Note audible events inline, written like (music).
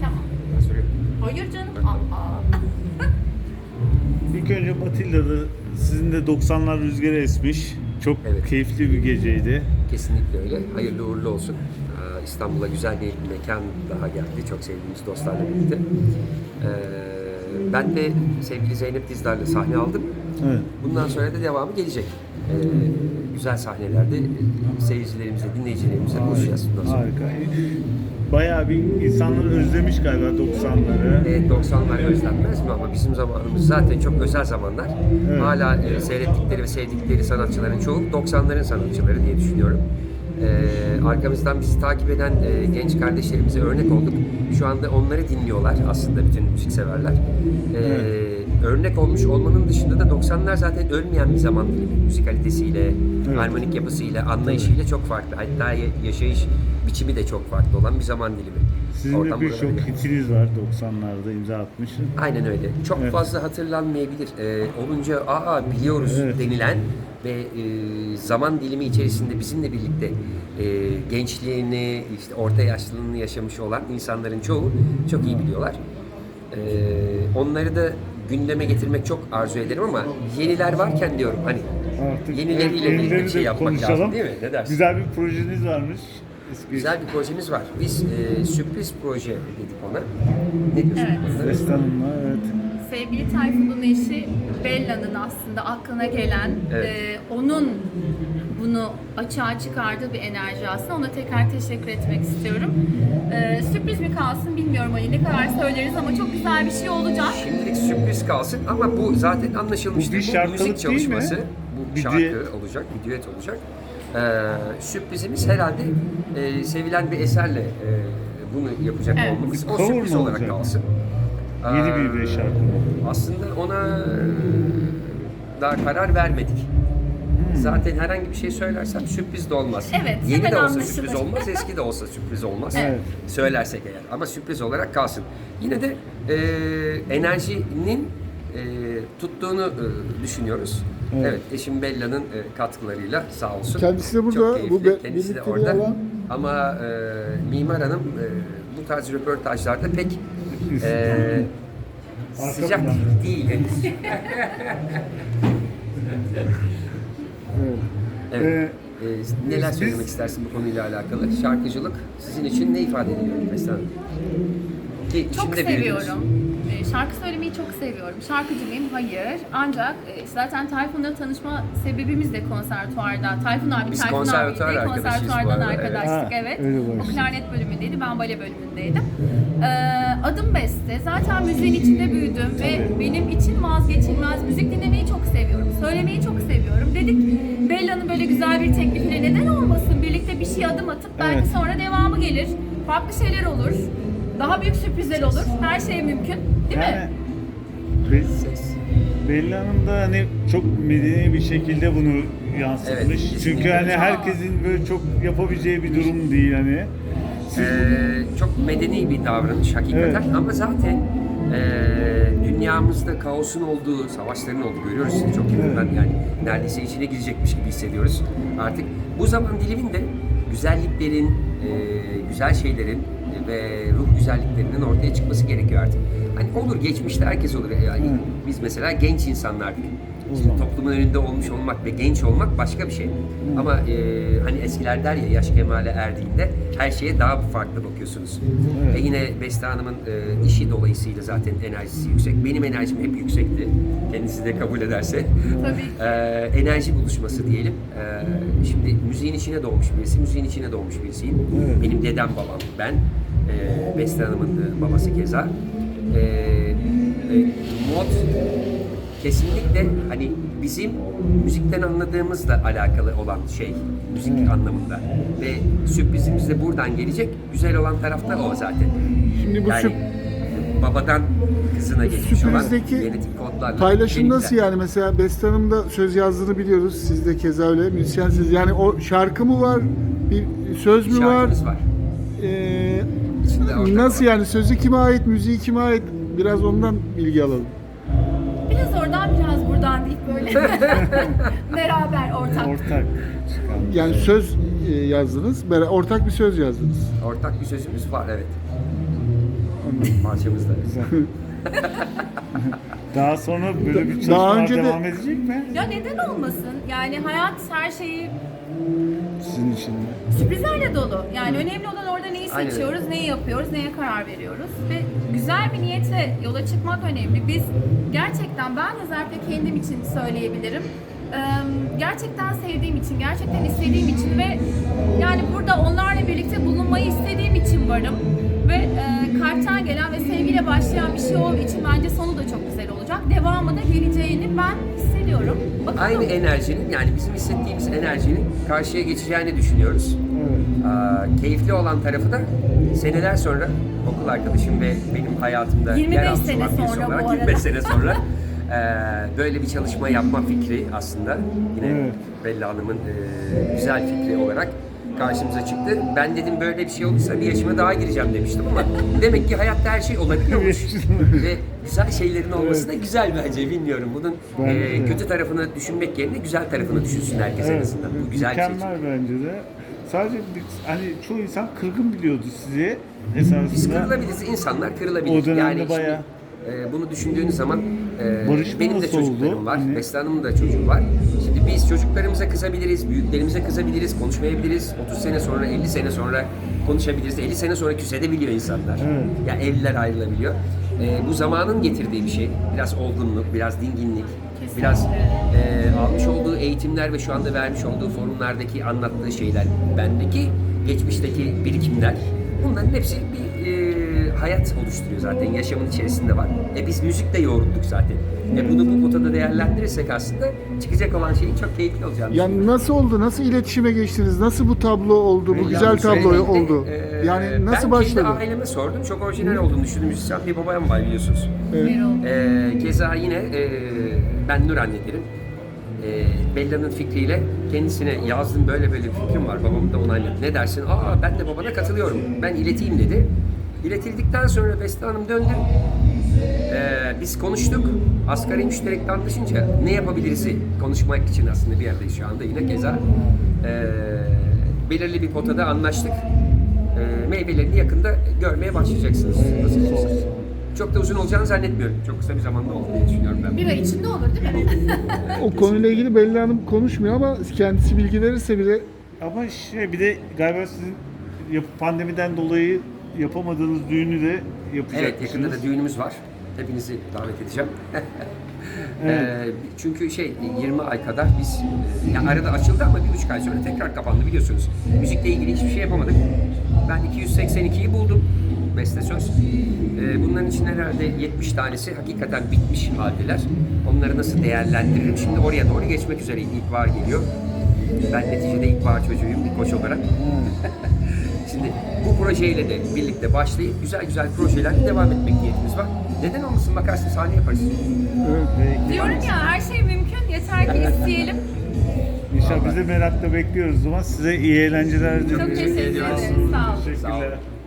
Tamam. Ben. Hayır canım. Aa. (laughs) İlk önce Matilda'da sizin de 90'lar rüzgarı esmiş. Çok Evet. keyifli bir geceydi. Kesinlikle öyle. Hayırlı uğurlu olsun. Ee, İstanbul'a güzel bir mekan daha geldi. Çok sevdiğimiz dostlarla birlikte. Ee, ben de sevgili Zeynep Dizdar'la sahne aldım. Evet. Bundan sonra da devamı gelecek. Ee, güzel sahnelerde seyircilerimize, dinleyicilerimize buluşacağız bundan sonra. Harika. Bayağı bir insanlar özlemiş galiba 90'ları. E, 90'lar özlenmez mi ama bizim zamanımız zaten çok özel zamanlar. Evet. Hala e, seyrettikleri ve sevdikleri sanatçıların çoğu 90'ların sanatçıları diye düşünüyorum. E, arkamızdan bizi takip eden e, genç kardeşlerimize örnek olduk. Şu anda onları dinliyorlar aslında bütün müzikseverler. E, Örnek olmuş olmanın dışında da 90'lar zaten ölmeyen bir zaman dilimi. Müzikalitesiyle, Evet. harmonik yapısıyla, anlayışıyla çok farklı. Hatta ya- yaşayış biçimi de çok farklı olan bir zaman dilimi. Sizin de Oradan birçok buralara. hitiniz var 90'larda imza atmışsın. Aynen öyle. Çok Evet. fazla hatırlanmayabilir. Ee, olunca aa biliyoruz Evet. denilen ve e, zaman dilimi içerisinde bizimle birlikte e, gençliğini, işte orta yaşlılığını yaşamış olan insanların çoğu çok iyi biliyorlar. Ee, onları da gündeme getirmek çok arzu ederim ama yeniler varken diyorum hani Artık yenileriyle birlikte bir şey de yapmak konuşalım. lazım değil mi? Ne dersin? Güzel bir projeniz varmış. Eski Güzel bir projemiz var. Biz e, sürpriz proje dedik ona. Ne diyorsun? Evet. bu Hanım'la evet. Sevgili Tayfun'un eşi Bella'nın aslında aklına gelen, Evet. e, onun bunu açığa çıkardığı bir enerji aslında. Ona tekrar teşekkür etmek istiyorum. E, sürpriz mi kalsın bilmiyorum hani ne kadar söyleriz ama çok güzel bir şey olacak. Şimdilik sürpriz kalsın ama bu zaten anlaşılmıştır. Bu bir şarkılık müzik değil mi? çalışması. Bu Bir şarkı olacak, bir düet olacak. Ee, sürprizimiz herhalde e, sevilen bir eserle e, bunu yapacak Evet. olmamız. Bir O cover sürpriz mı olarak olacak? kalsın. Yeni Ee, bir bir şarkı. Aslında ona e, daha karar vermedik. Hmm. Zaten herhangi bir şey söylersem sürpriz de olmaz. Evet, Yeni de olsa anlaşılır. sürpriz olmaz, eski de olsa sürpriz olmaz. Evet. Söylersek eğer. Ama sürpriz olarak kalsın. Yine de e, enerjinin e, tuttuğunu e, düşünüyoruz. Evet. Evet. eşim Bella'nın e, katkılarıyla sağ olsun. Kendisi de burada, Çok keyifli, bu be- kendisi de orada. alan- Ama e, Mimar Hanım e, bu tarz röportajlarda pek e, Arka sıcak değil. (laughs) Evet. Evet. Ee, neler biz- söylemek istersin bu konuyla alakalı? Şarkıcılık sizin için ne ifade ediyor mesela? Ki Çok içinde büyüdünüz. Şarkı söylemeyi çok seviyorum. Şarkıcı mıyım? Hayır. Ancak e, zaten Tayfun'la tanışma sebebimiz de konservatuvarda. Tayfun abi, Biz Tayfun konservatuvar abiydi. arkadaşıyız bu Konservatuvardan arada, evet. arkadaştık, Ha, evet. öyle O başladı. klarnet bölümündeydi, ben bale bölümündeydim. Ee, adım Beste. Zaten müziğin içinde büyüdüm ve benim için vazgeçilmez. Müzik dinlemeyi çok seviyorum. Söylemeyi çok seviyorum. Dedik Bella'nın böyle güzel bir teklifiyle neden olmasın? Birlikte bir şey adım atıp belki Evet. sonra devamı gelir. Farklı şeyler olur. Daha büyük sürprizler olur. Her şey mümkün. Değil Yani mi? Be- Belli Hanım da hani çok medeni bir şekilde bunu yansıtmış. Evet. Çünkü hani herkesin böyle çok yapabileceği bir durum değil hani. Siz Ee, çok medeni bir davranış hakikaten Evet. ama zaten e, dünyamızda kaosun olduğu, savaşların olduğu görüyoruz sizi çok yakından yani neredeyse içine girecekmiş gibi hissediyoruz. Artık bu zaman diliminde güzelliklerin, e, güzel şeylerin ve ruh güzelliklerinin ortaya çıkması gerekiyor artık. Hani olur geçmişte herkes olur yani Evet. biz mesela genç insanlardık. Şimdi toplumun önünde olmuş olmak ve genç olmak başka bir şey. Ama e, hani eskiler der ya yaş kemale erdiğinde her şeye daha farklı bakıyorsunuz. Evet. Ve yine Beste Hanım'ın e, işi dolayısıyla zaten enerjisi yüksek. Benim enerjim hep yüksekti. Kendisi de kabul ederse. Tabii. (laughs) E, enerji buluşması diyelim. E, şimdi müziğin içine doğmuş birisi, müziğin içine doğmuş birisiyim. Evet. Benim dedem babam ben. E, Beste Hanım'ın babası keza. E, e, mod kesinlikle hani bizim müzikten anladığımızla alakalı olan şey müzik anlamında ve sürprizimiz de buradan gelecek güzel olan taraf da o zaten Şimdi bu yani babadan kızına geçmiş olan genetik kodlarla Paylaşım benimle. nasıl yani? Mesela Beste Hanım da söz yazdığını biliyoruz. Siz de keza öyle müzisyensiniz. Yani o şarkı mı var? Bir söz mü var? şarkımız var. Ee, İçinde ortak nasıl olan. yani? Sözü kime ait? Müziği kime ait? Biraz ondan bilgi alalım. Biraz oradan biraz buradan deyip böyle (laughs) beraber ortak. ortak çıkan. Yani söz e, yazdınız. bera- Ortak bir söz yazdınız. Ortak bir sözümüz var evet. parçamızda. Güzel. (laughs) Daha sonra böyle bir çalışmalar Daha önce de- devam edecek mi? Ya neden olmasın? Yani hayat her şeyi Sizin için de. sürprizlerle dolu. Yani önemli olan orada neyi Aynen seçiyoruz, neyi yapıyoruz, neye karar veriyoruz. Ve güzel bir niyetle yola çıkmak önemli. Biz gerçekten ben özellikle kendim için söyleyebilirim. Eee, Gerçekten sevdiğim için, gerçekten istediğim için ve yani burada onlarla birlikte bulunmayı istediğim için varım. Ve eee kalpten gelen ve sevgiyle başlayan bir şey olduğu için bence sonu da çok güzel Devamı da geleceğini ben hissediyorum. Bakalım. Aynı enerjinin yani bizim hissettiğimiz enerjinin karşıya geçeceğini düşünüyoruz. Aa, keyifli olan tarafı da seneler sonra okul arkadaşım ve benim hayatımda 25 yer almış sene olan birisi sonra bu olarak arada. 25 sene sonra eee, (laughs) böyle bir çalışma yapma fikri aslında yine. Bella Hanım'ın eee, güzel fikri olarak karşımıza çıktı. Ben dedim böyle bir şey olursa bir yaşıma daha gireceğim demiştim ama demek ki hayatta her şey olabiliyormuş. (laughs) ve güzel şeylerin olması da güzel bence bilmiyorum. Bunun Bence de. kötü tarafını düşünmek yerine güzel tarafını düşünsün herkes en azından. Bu güzel bir şey. Mükemmel bence de. Sadece bir, hani çoğu insan kırgın biliyordu sizi esasında. Biz kırılabiliriz, insanlar kırılabilir. O dönemde yani şimdi, bayağı- e, bunu düşündüğünüz zaman e, Barışma benim de çocuklarım oldu? var, Hani- Beste Hanım'ın da çocuğu var. Şimdi biz çocuklarımıza kızabiliriz, büyüklerimize kızabiliriz, konuşmayabiliriz. 30 sene sonra, 50 sene sonra konuşabiliriz. 50 sene sonra küsedebiliyor insanlar. Evet. Ya evliler ayrılabiliyor. E, bu zamanın getirdiği bir şey. Biraz olgunluk, biraz dinginlik, biraz e, almış olduğu eğitimler ve şu anda vermiş olduğu forumlardaki anlattığı şeyler, bendeki geçmişteki birikimler. Bunların hepsi bir e, hayat oluşturuyor zaten. Yaşamın içerisinde var. E biz müzikle yoğrulduk zaten. E bunu bu potada değerlendirirsek aslında çıkacak olan şeyin çok keyifli olacağını Yani nasıl oldu? Nasıl iletişime geçtiniz? Nasıl bu tablo oldu? Bu Bella güzel Hanım tablo oldu. e, Yani nasıl ben başladı? kendi aileme sordum. Çok orijinal olduğunu düşündüm. Müzisyen bir babam var biliyorsunuz. Erol. Ee, keza yine e, ben Nur annederim. E, Bella'nın fikriyle kendisine yazdım böyle böyle bir fikrim var. Babam da onayladı. Ne dersin? Aa ben de babana katılıyorum. Ben ileteyim dedi. İletildikten sonra Beste Hanım döndü. Ee, biz konuştuk. Asgari müşterekte anlaşınca ne yapabiliriz konuşmak için aslında bir yerdeyiz şu anda yine keza. Ee, belirli bir potada anlaştık. Ee, meyvelerini yakında görmeye başlayacaksınız. Nasıl Çok da uzun olacağını zannetmiyorum. Çok kısa bir zamanda olur diye düşünüyorum ben. Bir ay içinde olur değil mi? (laughs) O konuyla ilgili Belli Hanım konuşmuyor ama kendisi bilgi verirse bile Ama şey bir de galiba sizin yap- pandemiden dolayı yapamadığınız düğünü de yapacakmışsınız. Evet yakında da düğünümüz var. Hepinizi davet edeceğim. (laughs) Ee, çünkü şey 20 ay kadar biz yani arada açıldı ama bir buçuk ay sonra tekrar kapandı biliyorsunuz. Müzikle ilgili hiçbir şey yapamadık. Ben 282'yi buldum beste söz. Ee, bunların için herhalde 70 tanesi hakikaten bitmiş haldeler. Onları nasıl değerlendiririm? Şimdi oraya doğru geçmek üzereyim. İlkbahar geliyor. Ben neticede ilkbahar çocuğuyum bir koç olarak. (laughs) Şimdi bu projeyle de birlikte başlayıp güzel güzel projelerle devam etmek niyetimiz var. Neden olmasın bakarsın sahne yaparız. Peki. Diyorum ya her şey mümkün. Yeter ki (laughs) isteyelim. İnşallah biz de merakla bekliyoruz o zaman. Size iyi eğlenceler diliyoruz. Çok teşekkür ederim. Sağ olun. Teşekkürler. Sağ olun.